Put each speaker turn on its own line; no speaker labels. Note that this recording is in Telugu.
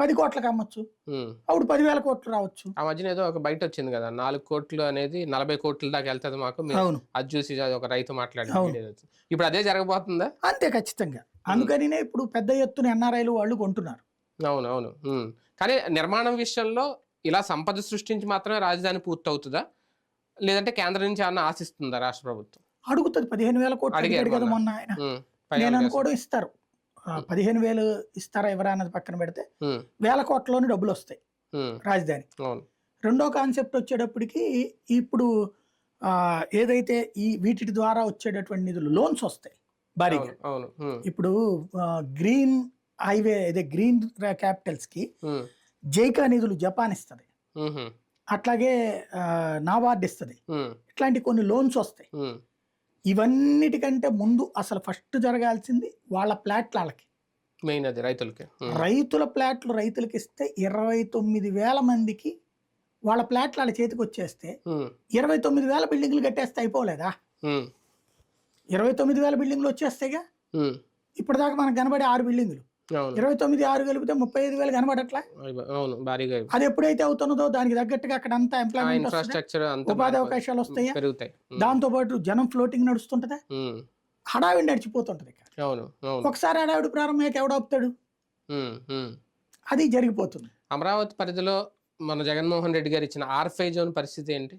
పది కోట్లకు అమ్మొచ్చు.
ఉమ్.
అప్పుడు పదివేల కోట్లు రావచ్చు.
ఆ మధ్యన ఏదో ఒక బయట వచ్చింది కదా నాలుగు కోట్లు అనేది నలభై కోట్ల దాకా వెళ్తుంది మాకు అది చూసి ఒక రైతు మాట్లాడి. ఇప్పుడు అదే జరగబోతుందా?
అంతే ఖచ్చితంగా. అందుకనినే ఇప్పుడు పెద్ద ఎత్తున ఎన్ఆర్ఐలు వాళ్ళు కొంటున్నారు.
అవును అవును. కానీ నిర్మాణం విషయంలో ఇలా సంపద సృష్టించి మాత్రమే రాజధాని పూర్తవుతుందా? లేదంటే కేంద్రం నుంచి ఏమన్నా ఆశిస్తుందా రాష్ట్ర ప్రభుత్వం?
అడుగుతుంది పదిహేను వేల కోట్లు అడిగాడు కదా
మొన్న.
ఆయన. నేను. అనుకోవడం ఇస్తారు. పదిహేను వేలు ఇస్తారా ఎవరా అన్నది పక్కన పెడితే. వేల కోట్లలోని డబ్బులు వస్తాయి. రాజధాని రెండో కాన్సెప్ట్ వచ్చేటప్పటికి ఇప్పుడు ఏదైతే ఈ వీటి ద్వారా వచ్చేటటువంటి నిధులు లోన్స్ వస్తాయి భారీగా. ఇప్పుడు గ్రీన్ హైవే అదే గ్రీన్
క్యాపిటల్స్కి.
జైకా నిధులు జపాన్ ఇస్తుంది. అట్లాగే ఆ, నాబార్డ్ ఇస్తుంది. ఇట్లాంటి కొన్ని లోన్స్ వస్తాయి. ఇవన్నిటికంటే ముందు అసలు ఫస్ట్ జరగాల్సింది వాళ్ళ ప్లాట్లు వాళ్ళకి
మెయిన్ అది రైతులకి.
రైతుల ప్లాట్లు రైతులకి ఇస్తే ఇరవై తొమ్మిది వేల మందికి వాళ్ళ ప్లాట్లు వాళ్ళ చేతికి వచ్చేస్తే. ఇరవై తొమ్మిది వేల బిల్డింగ్లు కట్టేస్తే అయిపోలేదా. ఇరవై తొమ్మిది వేల బిల్డింగ్లు వచ్చేస్తాయిగా. ఇప్పటిదాకా మనకు కనబడే ఆరు బిల్డింగ్లు ఇరవై తొమ్మిది ఆరు కలిపితే ముప్పై ఐదు వేలు కనబడట్లా
అవును భారీగా
అది ఎప్పుడైతే అవుతున్నదో దానికి తగ్గట్టుగా అక్కడ అంతా ఎంప్లాయ్మెంట్ ఉపాధి అవకాశాలు వస్తాయా
పెరుగుతాయి.
దాంతో పాటు జనం ఫ్లోటింగ్ నడుస్తుంటదా. హడావిడి నడిచిపోతుంటది.
అవును
ఒకసారి హడావిడి ప్రారంభమయ్యాక ఎవడాపుతాడు
ఉమ్. ఉమ్.
అది జరిగిపోతుంది
అమరావతి పరిధిలో మన జగన్మోహన్ రెడ్డి గారు ఇచ్చిన ఆర్ఫై జోన్ పరిస్థితి ఏంటి